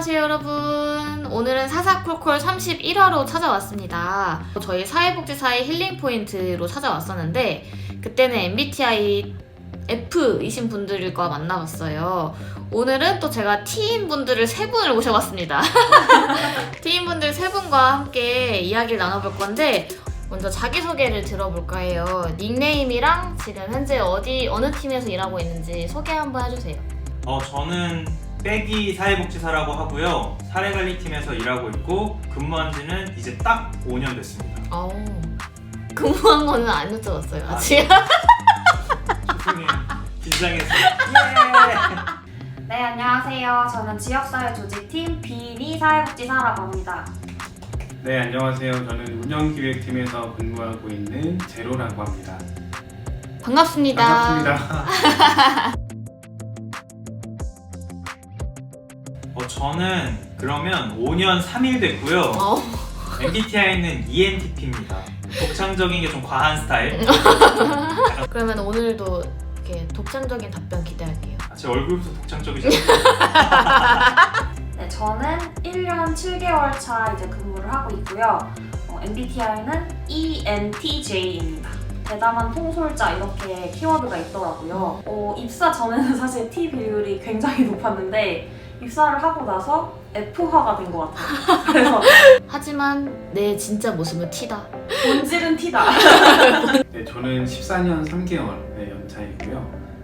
안녕하세요 여러분. 오늘은 사사콜콜 31화로 찾아왔습니다. 저희 사회복지사의 힐링 포인트로 찾아왔었는데 그때는 MBTI F이신 분들과 만나봤어요. 오늘은 또 제가 T인 분들을 세 분을 모셔봤습니다. T인 분들 세 분과 함께 이야기를 나눠볼 건데 먼저 자기소개를 들어볼까 해요. 닉네임이랑 지금 현재 어디 어느 팀에서 일하고 있는지 소개 한번 해주세요. 어, 저는 빼기 사회복지사라고 하고요. 사례관리팀에서 일하고 있고 근무한 지는 이제 딱 5년 됐습니다. 어 근무한 거는 안 여쭤봤어요 아직 죄송해요. 긴장했어요. 예! 네, 안녕하세요. 저는 지역사회 조직팀 비리 사회복지사라고 합니다. 네, 안녕하세요. 저는 운영기획팀에서 근무하고 있는 제로라고 합니다. 반갑습니다. 반갑습니다. 저는 그러면 5년 3일 됐고요. 어, MBTI는 ENTP입니다. 독창적인 게 좀 과한 스타일. 그러면 오늘도 이렇게 독창적인 답변 기대할게요. 아, 제 얼굴부터 독창적이죠. 네, 저는 1년 7개월 차 이제 근무를 하고 있고요. 어, MBTI는 ENTJ입니다. 대담한 통솔자 이렇게 키워드가 있더라고요. 어, 입사 전에는 사실 T 비율이 굉장히 높았는데 입사를 하고 나서 F화가 된 것 같아요. 그래서 하지만 내 진짜 모습은 T다. 본질은 T다. 네, 저는 14년 3개월 의 연차이고요.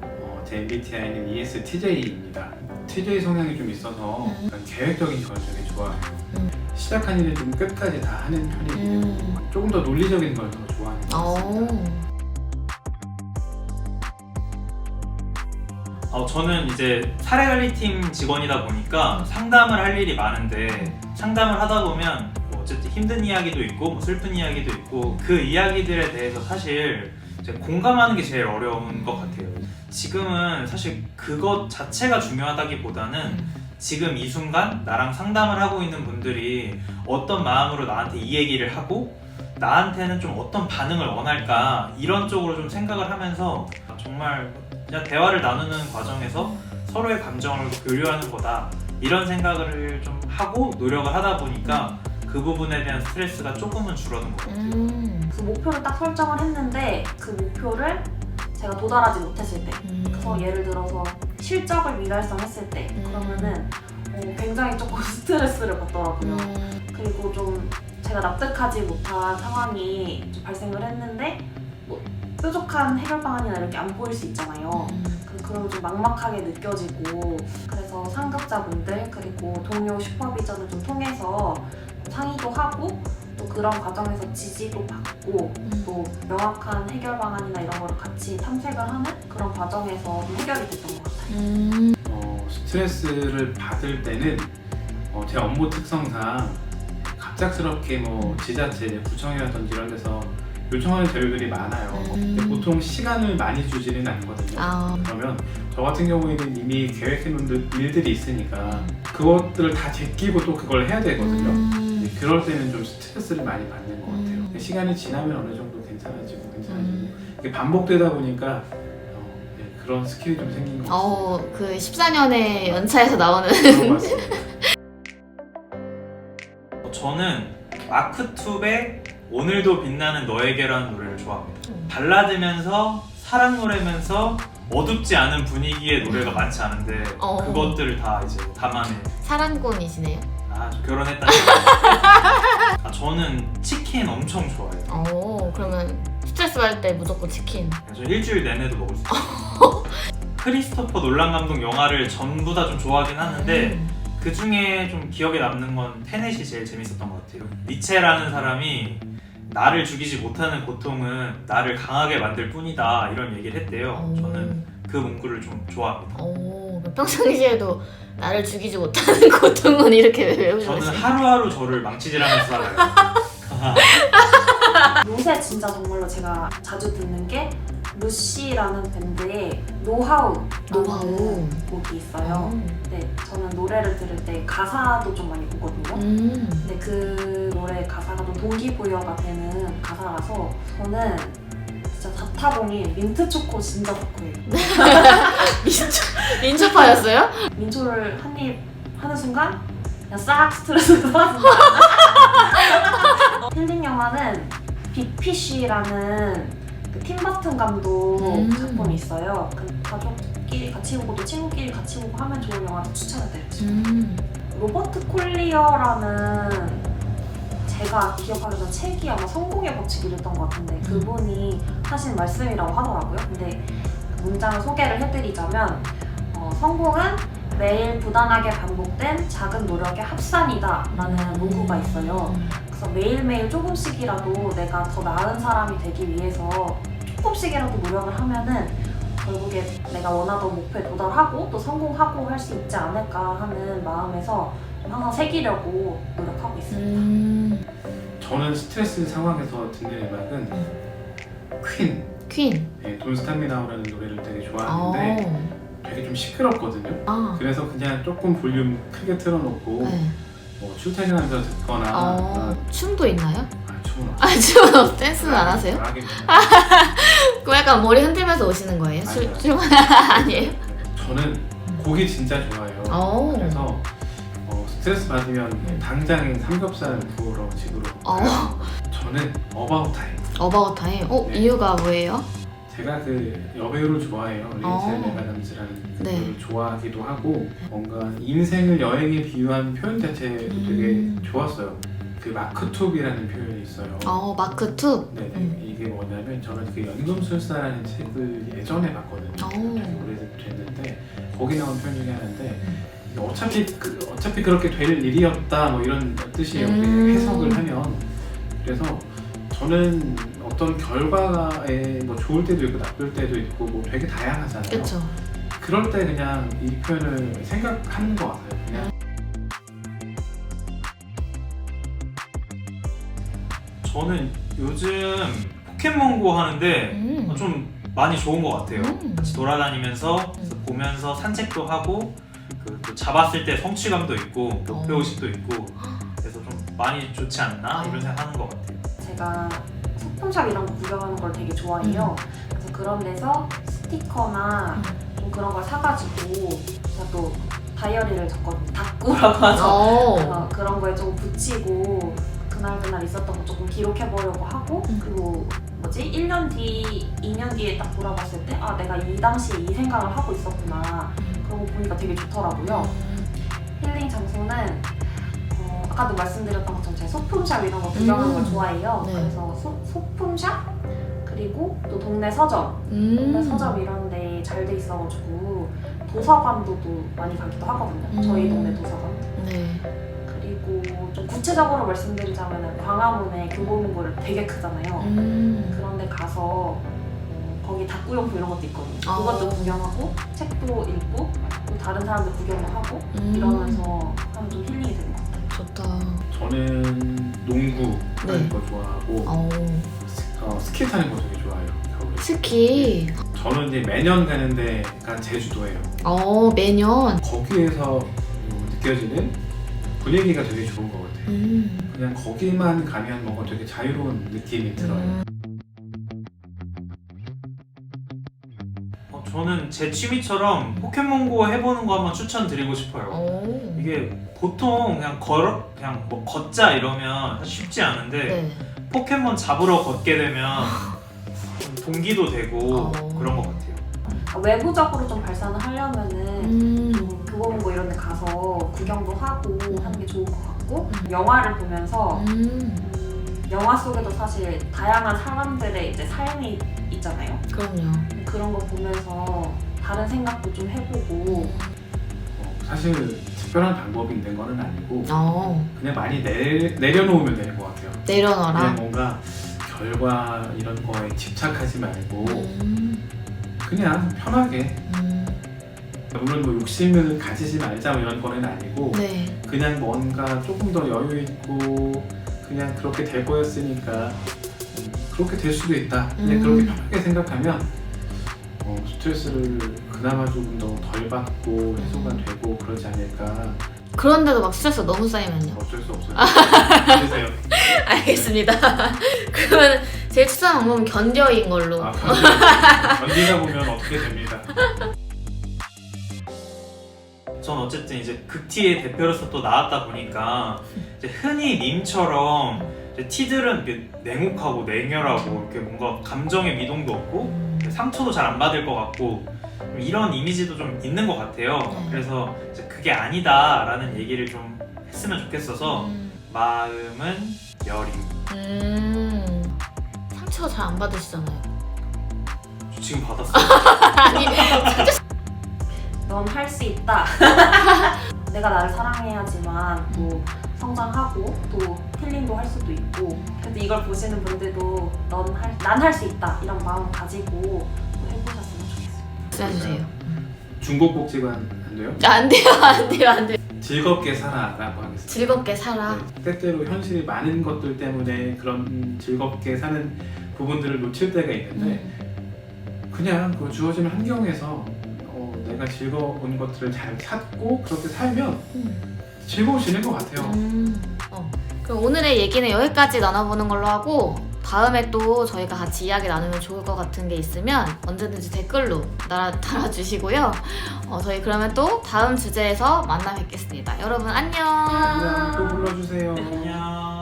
어, 제 MBTI는 ESTJ입니다. TJ 성향이 좀 있어서 음. 약간 계획적인 걸 되게 좋아해요. 음. 시작한 일을 좀 끝까지 다 하는 편이고 요. 음. 조금 더 논리적인 걸 더 좋아하는 것 같습니다. 어. 어, 저는 이제 사례관리팀 직원이다 보니까 상담을 할 일이 많은데 상담을 하다 보면 뭐 어쨌든 힘든 이야기도 있고 뭐 슬픈 이야기도 있고 그 이야기들에 대해서 사실 공감하는 게 제일 어려운 것 같아요. 지금은 사실 그것 자체가 중요하다기보다는 지금 이 순간 나랑 상담을 하고 있는 분들이 어떤 마음으로 나한테 이 얘기를 하고 나한테는 좀 어떤 반응을 원할까 이런 쪽으로 좀 생각을 하면서 정말 그냥 대화를 나누는 과정에서 서로의 감정을 교류하는 거다 이런 생각을 좀 하고 노력을 하다 보니까 그 부분에 대한 스트레스가 조금은 줄어든 것 같아요. 음. 그 목표를 딱 설정을 했는데 그 목표를 제가 도달하지 못했을 때 그래서 예를 들어서 실적을 미달성했을 때 음. 그러면은 어, 굉장히 조금 스트레스를 받더라고요. 음. 그리고 좀 제가 납득하지 못한 상황이 좀 발생을 했는데 뭐 뾰족한 해결 방안이나 이렇게 안 보일 수 있잖아요. 그- 그러면 좀 막막하게 느껴지고 그래서 상급자분들 그리고 동료 슈퍼비전을 좀 통해서 상의도 하고 또 그런 과정에서 지지도 받고 음. 또 명확한 해결 방안이나 이런 거를 같이 탐색을 하는 그런 과정에서 좀 해결이 됐던 것 같아요. 음. 어, 스트레스를 받을 때는 어, 제 업무 특성상 갑작스럽게 뭐 지자체, 구청이라든지 이런 데서 요청하는 자료들이 많아요. 음. 근데 보통 시간을 많이 주지는 않거든요. 아. 그러면 저 같은 경우에는 이미 계획해놓은 일들이 있으니까 그것들을 다 제끼고 또 그걸 해야 되거든요. 음. 네, 그럴 때는 좀 스트레스를 많이 받는 것 같아요. 음. 시간이 지나면 어느 정도 괜찮아지고 괜찮아지고 음. 이게 반복되다 보니까 어, 네, 그런 스킬이 좀 생긴 것 같아요. 어, 그 14년의 연차에서 나오는 그런 것 같습니다. 어, 저는 마크투의 오늘도 빛나는 너에게라는 노래를 좋아합니다. 음. 발라드면서 사랑 노래면서 어둡지 않은 분위기의 노래가 많지 않은데 어. 그것들을 다 이제 담아낸 사랑꾼이시네요. 아, 저 결혼했다. 아, 저는 치킨 엄청 좋아해요. 어, 그러면 스트레스 받을 때 무조건 치킨. 저 일주일 내내도 먹을 수 있어요. 크리스토퍼 놀란 감독 영화를 전부 다 좀 좋아하긴 하는데 음. 그 중에 좀 기억에 남는 건 테넷이 제일 재밌었던 것 같아요. 니체라는 사람이 나를 죽이지 못하는 고통은 나를 강하게 만들 뿐이다 이런 얘기를 했대요. 저는 그 문구를 좀 좋아합니다. 오, 평상시에도 나를 죽이지 못하는 고통은 이렇게 외우고 저는. 하루하루 저를 망치질하면서 살아요. 요새 진짜 정말로 제가 자주 듣는 게 루시라는 밴드의 노하우 노하우. 곡이 있어요. 음. 네, 저는 노래를 들을 때 가사도 좀 많이 보거든요. 음. 근데 그 노래 가사가 좀 동기부여가 되는 가사라서 저는 진짜 자타봉이 민트 초코 진짜 덕후예요. 민초, 민초파였어요? 민초를 한 입 하는 순간 그냥 싹 스트레스 받았습니다. 힐링 영화는 빅피쉬라는 그 팀버튼 감독 음. 작품이 있어요. 그 가족끼리 같이 보고 또 친구끼리 같이 보고 하면 좋은 드리고 싶어요. 음. 로버트 콜리어라는 제가 기억하기로 책이 아마 성공의 법칙이랬던 것 같은데 그분이 하신 말씀이라고 하더라고요. 근데 그 문장을 소개를 해드리자면 어, 성공은 매일 부단하게 반복된 작은 노력의 합산이다 라는 문구가 있어요. 그래서 매일매일 조금씩이라도 내가 더 나은 사람이 되기 위해서 조금씩이라도 노력을 하면은 결국에 내가 원하던 목표에 도달하고 또 성공하고 할 수 있지 않을까 하는 마음에서 좀 항상 새기려고 노력하고 있습니다. 음. 저는 스트레스 상황에서 듣는 음악은 퀸, 퀸. 네, 돈 스타미나우라는 노래를 되게 좋아하는데 어. 되게 좀 시끄럽거든요. 아. 그래서 그냥 조금 볼륨 크게 틀어놓고 네. 뭐 출퇴근하면서 듣거나 어. 춤도 있나요? 아, 없어요. 아 없. 댄스는 안 하세요? 그럼 약간 머리 흔들면서 오시는 거예요? 술 아니요. 춤 아니에요? 저는 곡이 진짜 좋아요. 어. 그래서 어, 스트레스 받으면 당장 삼겹살 구우러 집으로 어. 가요. 저는 어바웃 타임. 어바웃 타임. 어 네. 이유가 뭐예요? 제가 그 여배우를 좋아해요. 어. 레이첼 메가담스라는 네. 그분을 좋아하기도 하고 뭔가 인생을 여행에 비유한 표현 자체도 되게 음. 좋았어요. 그 마크 툭이라는 표현이 있어요. 어 마크 투. 네네 음. 이게 뭐냐면 저는 그 연금술사라는 책을 예전에 봤거든요. 오. 되게 오래됐는데 거기 나온 표현 중에 하나인데 음. 어차피 그, 어차피 그렇게 될 일이었다 뭐 이런 뜻이에요. 음. 해석을 하면 그래서 저는 어떤 결과에 뭐 좋을 때도 있고 나쁠 때도 있고 뭐 되게 다양하잖아요. 그쵸. 그럴 때 그냥 이 표현을 생각하는 것 같아요. 저는 요즘 포켓몬고 하는데 음. 어, 좀 많이 좋은 것 같아요. 음. 같이 돌아다니면서 그래서 보면서 산책도 하고 그, 또 잡았을 때 성취감도 있고 목표 어. 의식도 있고 그래서 좀 많이 좋지 않나 어. 이런 생각하는 것 같아요. 제가 소품샵 이런 거 구경하는 걸 되게 좋아해요. 그래서 그런 데서 스티커나 좀 그런 걸 사가지고 제가 또 다이어리를 적거든요. 다꾸라고 하죠. 어. 그래서 그런 거에 좀 붙이고 그날 그날 있었던 거 조금 기록해 보려고 하고 음. 그리고 뭐지 1년 뒤, 2년 뒤에 딱 돌아봤을 때 아 내가 이 당시에 이 생각을 하고 있었구나 그런 거 보니까 되게 좋더라고요. 힐링 장소는 어, 아까도 말씀드렸던 것처럼 제가 소품샵 이런 거 구경하는 걸 음. 좋아해요. 네. 그래서 소, 소품샵 그리고 또 동네 서점, 동네 음. 서점 이런 데 잘 돼 있어가지고 도서관도 또 많이 가기도 하거든요. 음. 저희 동네 도서관. 네. 그리고 좀 구체적으로 말씀드리자면 광화문에 교보문고를 되게 크잖아요. 음. 그런데 가서 어, 거기 다꾸용품 이런 것도 있거든요. 어. 그것도 구경하고 책도 읽고 또 다른 사람들 구경도 하고 음. 이러면서 하면 좀 힐링이 되는 것 같아요. 좋다. 저는 농구 하는 네. 거 좋아하고 어. 스, 어, 스키 타는 거 되게 좋아해요. 겨울에. 스키. 저는 이제 매년 가는 데가 제주도예요. 어 매년. 거기에서 음, 느껴지는 분위기가 되게 좋은 것 같아요. 음. 그냥 거기만 가면 뭔가 되게 자유로운 느낌이 들어요. 음. 어, 저는 제 취미처럼 포켓몬고 해보는 거 한번 추천드리고 싶어요. 오. 이게 보통 그냥 걸어 그냥 뭐 걷자 이러면 쉽지 않은데 네. 포켓몬 잡으러 걷게 되면 좀 동기도 되고 어. 그런 것 같아요. 그러니까 외부적으로 좀 발산을 하려면은 음. 데 가서 구경도 하고 하는 게 좋을 것 같고 음. 영화를 보면서 음. 음, 영화 속에도 사실 다양한 사람들의 이제 삶이 있잖아요. 그럼요. 그런 거 보면서 다른 생각도 좀 해보고 어, 사실 특별한 방법이 있는 거는 아니고 어. 그냥 많이 내, 내려놓으면 되는 것 같아요. 내려놔라. 그냥 뭔가 결과 이런 거에 집착하지 말고 음. 그냥 편하게 음. 물론 뭐 욕심을 가지지 말자 뭐 이런 거는 아니고 네. 그냥 뭔가 조금 더 여유 있고 그냥 그렇게 될 거였으니까 음, 그렇게 될 수도 있다. 그냥 음. 그렇게 편하게 생각하면 어, 스트레스를 그나마 조금 더 덜 받고 해소가 음. 되고 그러지 않을까. 그런데도 막 스트레스 가 너무 쌓이면요. 어쩔 수 없어요. 그러세요. 알겠습니다. 그러면 제 추천 방법은 견뎌인 걸로. 아, 견디, 견디다 보면 어떻게 됩니다. 전 어쨌든 이제 극티의 대표로서 또 나왔다 보니까 이제 흔히 님처럼 이제 티들은 이렇게 냉혹하고 냉혈하고 이렇게 뭔가 감정의 미동도 없고 상처도 잘 안 받을 것 같고 좀 이런 이미지도 좀 있는 것 같아요. 네. 그래서 이제 그게 아니다라는 얘기를 좀 했으면 좋겠어서 음. 마음은 여림. 음. 상처 잘 안 받으시잖아요. 저 지금 받았어요. 아니 넌 할 수 있다. 내가 나를 사랑해야지만 또 성장하고 또 힐링도 할 수도 있고. 근데 이걸 보시는 분들도 넌난 할 수 있다 이런 마음 가지고 또 해보셨으면 좋겠어요. 말씀해주세요. 중국복지관 안 돼요? 안 돼요 안 돼요 안 돼요. 즐겁게 살아라고 하겠습니다. 즐겁게 살아. 네, 때때로 현실이 많은 것들 때문에 그런 즐겁게 사는 부분들을 놓칠 때가 있는데 음. 그냥 그 주어진 환경에서 어, 내가 즐거운 것들을 잘 찾고 그렇게 살면 음. 즐거워지는 것 같아요. 음. 어. 그럼 오늘의 얘기는 여기까지 나눠보는 걸로 하고 다음에 또 저희가 같이 이야기 나누면 좋을 것 같은 게 있으면 언제든지 댓글로 달아, 달아주시고요. 어, 저희 그러면 또 다음 주제에서 만나 뵙겠습니다. 여러분 안녕. 그냥 또 불러주세요. 안녕.